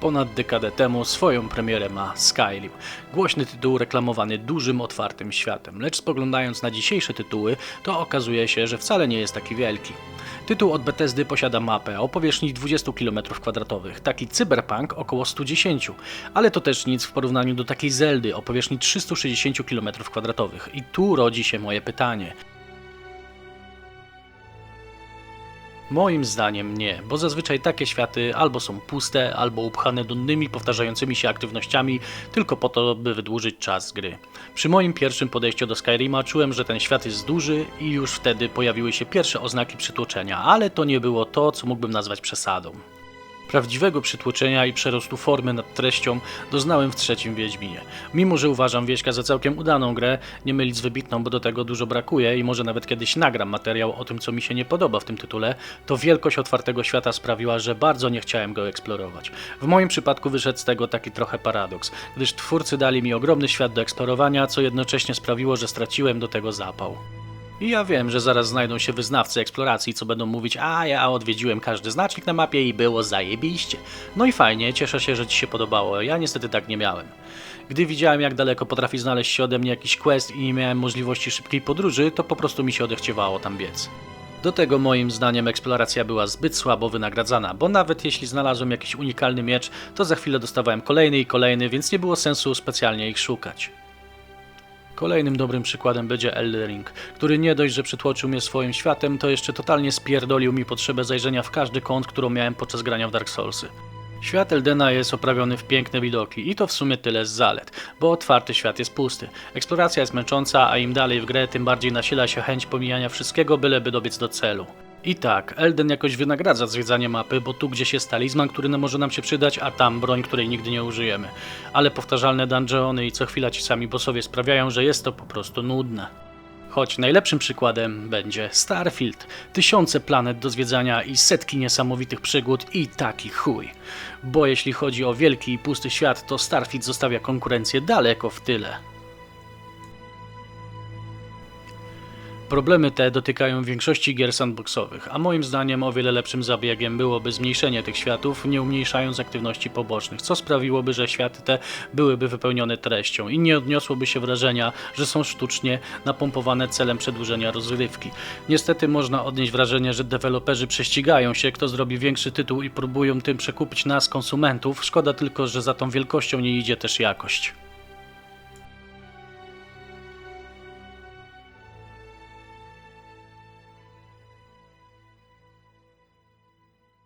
Ponad dekadę temu swoją premierę ma Skyrim. Głośny tytuł reklamowany dużym, otwartym światem, lecz spoglądając na dzisiejsze tytuły, to okazuje się, że wcale nie jest taki wielki. Tytuł od Bethesdy posiada mapę o powierzchni 20 km2, taki cyberpunk około 110, ale to też nic w porównaniu do takiej Zeldy o powierzchni 360 km2. I tu rodzi się moje pytanie. Moim zdaniem nie, bo zazwyczaj takie światy albo są puste, albo upchane nudnymi, powtarzającymi się aktywnościami, tylko po to, by wydłużyć czas gry. Przy moim pierwszym podejściu do Skyrima czułem, że ten świat jest duży i już wtedy pojawiły się pierwsze oznaki przytłoczenia, ale to nie było to, co mógłbym nazwać przesadą. Prawdziwego przytłoczenia i przerostu formy nad treścią doznałem w trzecim Wiedźminie. Mimo, że uważam Wieśka za całkiem udaną grę, nie mylić z wybitną, bo do tego dużo brakuje i może nawet kiedyś nagram materiał o tym, co mi się nie podoba w tym tytule, to wielkość otwartego świata sprawiła, że bardzo nie chciałem go eksplorować. W moim przypadku wyszedł z tego taki trochę paradoks, gdyż twórcy dali mi ogromny świat do eksplorowania, co jednocześnie sprawiło, że straciłem do tego zapał. I ja wiem, że zaraz znajdą się wyznawcy eksploracji, co będą mówić, a ja odwiedziłem każdy znacznik na mapie i było zajebiście. No i fajnie, cieszę się, że Ci się podobało, ja niestety tak nie miałem. Gdy widziałem, jak daleko potrafi znaleźć się ode mnie jakiś quest i nie miałem możliwości szybkiej podróży, to po prostu mi się odechciewało tam biec. Do tego moim zdaniem eksploracja była zbyt słabo wynagradzana, bo nawet jeśli znalazłem jakiś unikalny miecz, to za chwilę dostawałem kolejny i kolejny, więc nie było sensu specjalnie ich szukać. Kolejnym dobrym przykładem będzie Elden Ring, który nie dość, że przytłoczył mnie swoim światem, to jeszcze totalnie spierdolił mi potrzebę zajrzenia w każdy kąt, którą miałem podczas grania w Dark Soulsy. Świat Eldena jest oprawiony w piękne widoki i to w sumie tyle z zalet, bo otwarty świat jest pusty. Eksploracja jest męcząca, a im dalej w grę, tym bardziej nasila się chęć pomijania wszystkiego, byleby dobiec do celu. I tak, Elden jakoś wynagradza zwiedzanie mapy, bo tu gdzieś jest talizman, który może nam się przydać, a tam broń, której nigdy nie użyjemy. Ale powtarzalne dungeony i co chwila ci sami bossowie sprawiają, że jest to po prostu nudne. Choć najlepszym przykładem będzie Starfield. Tysiące planet do zwiedzania i setki niesamowitych przygód i taki chuj. Bo jeśli chodzi o wielki i pusty świat, to Starfield zostawia konkurencję daleko w tyle. Problemy te dotykają większości gier sandboxowych, a moim zdaniem o wiele lepszym zabiegiem byłoby zmniejszenie tych światów, nie umniejszając aktywności pobocznych, co sprawiłoby, że światy te byłyby wypełnione treścią i nie odniosłoby się wrażenia, że są sztucznie napompowane celem przedłużenia rozrywki. Niestety można odnieść wrażenie, że deweloperzy prześcigają się, kto zrobi większy tytuł i próbują tym przekupić nas, konsumentów. Szkoda tylko, że za tą wielkością nie idzie też jakość.